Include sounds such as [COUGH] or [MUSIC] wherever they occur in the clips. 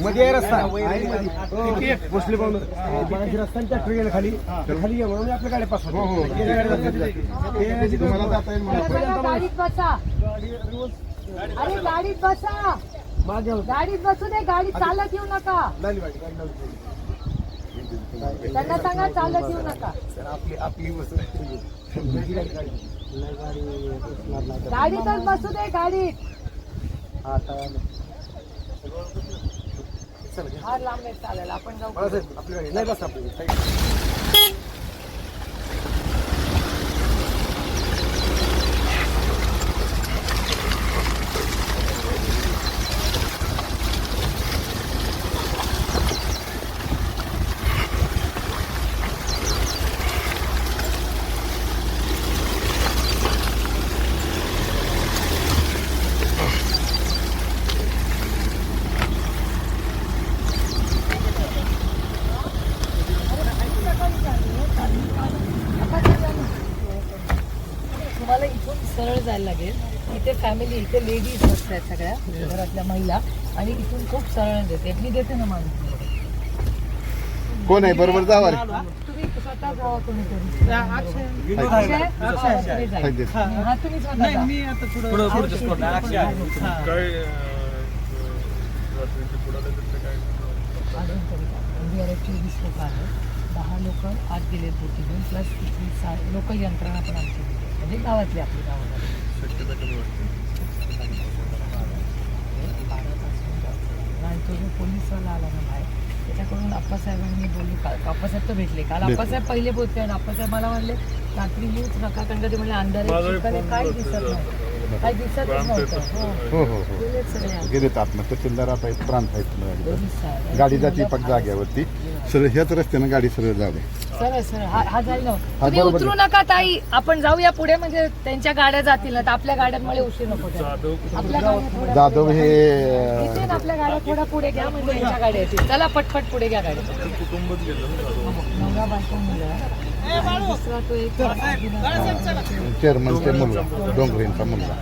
मध्ये रस्ता. भोसले पाहून. रस्त्यांच्या ट्रेन खाली. तर खाली ये म्हणून आपल्या गाड्या पास हो, हो. गाडीत बसा. अरे गाडीत बसा. मागे होतं. गाडीत बसू दे गाडी चालत येऊ नका. त्यांना सांगा चालत येऊ नका. आपली आपली गाडी, गाडी. [LAUGHS] गाडीतच बसू दे गाडीत. हा, आता- फार लांब आहे चालेल. आपण जाऊ नाही बस आपली सरळ जायला लागेल. इथे फॅमिली इथे लेडीज बसतात सगळ्या घरातल्या महिला. आणि इथून खूप सरळ देते मी देते ना माणूस कोण आहे? बरोबर जावा रे तुम्ही स्वतः जावा कोणीतरी. अक्षय? हा. अजून तरी लोक आहेत. लोक आत गेले बोटी घेऊन प्लस तिथली सा लोक यंत्रणा पण आमची. म्हणजे गावातली आपली आणि तो जो पोलीसवाला आला ना बाहेर त्याच्याकडून आप्पासाहेबांनी बोलली काल आप्पासाहेब तर भेटले. काल आप्पासाहेब पहिले बोलते आणि आप्पासाहेब मला म्हणले रात्री येऊच नका. कारण का ते म्हणले अंधारे काही दिसत नाही. काही दिसतच नव्हतं. हो. हो हो हो. गेलेच सगळे आत. तहसीलदार आता एक प्रांत आहेत. गाडी जाते पक जाग्यावरती. सरळ ह्याच रस्त्यानं गाडी सरळ जावे. सरळ सरळ. हा हा जाईल ना. हा, तुम्ही बरोबर उतरू नका ताई. आपण जाऊया पुढे म्हणजे त्यांच्या गाड्या जातील. ना तर आपल्या गाड्यांमुळे उशीर नको त्याला. आपल्या गाड्या थोड्या जाधव हे आपल्या गाड्या थोड्या पुढे घ्या म्हणजे त्यांच्या गाड्या येतील. चला पटपट पुढे घ्या गाड्या. नवरा बायको मुलगा आणि दुसरा तो एक चेअरमनचे मुलगा डोंगरेंचा मुलगा.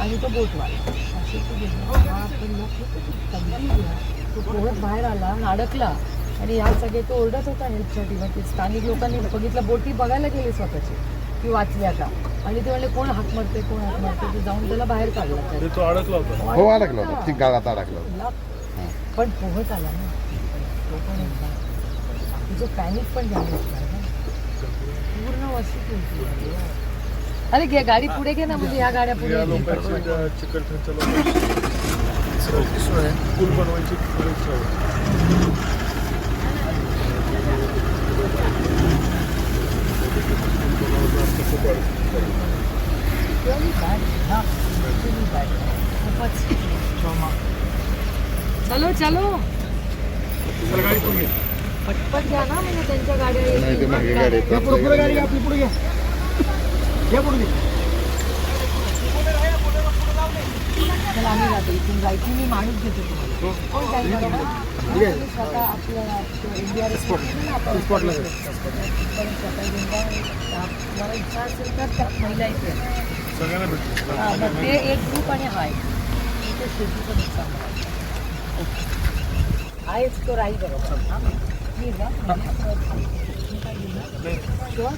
आणि तो बोटवाला. असे तो गेला. हा लोक पोहत बाहेर आला आणि अडकला. आणि ह्या सगळे तो ओरडत होता हेल्पसाठी मग ते स्थानिक लोकांनी बघितलं बोटी बघायला गेले स्वतःची की वाचली आता आणि ते म्हणले कोण हाक मारते कोण हाक मारते ते जाऊन त्याला बाहेर काढलं. तो अडकला होता. हो अडकला. होता. ती गाळात अडकला होता. ला- पण पोहत आला ना. तो पण. तिचं पॅनिक पण झालं पूर्ण केली अरे घे गाडी पुढे घे ना म्हणजे ह्या गाड्या पुढे या येतील. लोकांची त्या चिकलठाणच्या लोकांची पूल बनवायची खूप इच्छा होती Really bad. हा, really bad. खूपच trauma. चलो चलो पटपट घ्या ना म्हणजे त्यांच्या गाड्या नाही ते येतील. मागे गाडी आहेत. या पुढे पुढे गाडी घ्या, आपली पुढे घ्या या पुढे घ्या. चला आम्ही जातो इथून जायची. मी माणूस घेतो तुम्हाला. कोण जाईल बरोबर? तुम्ही स्वतः आपल्या इंडिया स्पॉटला स्वतः घेऊन जा. तुम्हाला इच्छा असेल तर त्या महिला इथे आहेत. सगळ्यांना भेटतो हा, मग ते एक ग्रुप आणि हा एक. इथे शेतीचं नुकसान बरोबर हा? मी जा. मी काय बोलणार? Sure?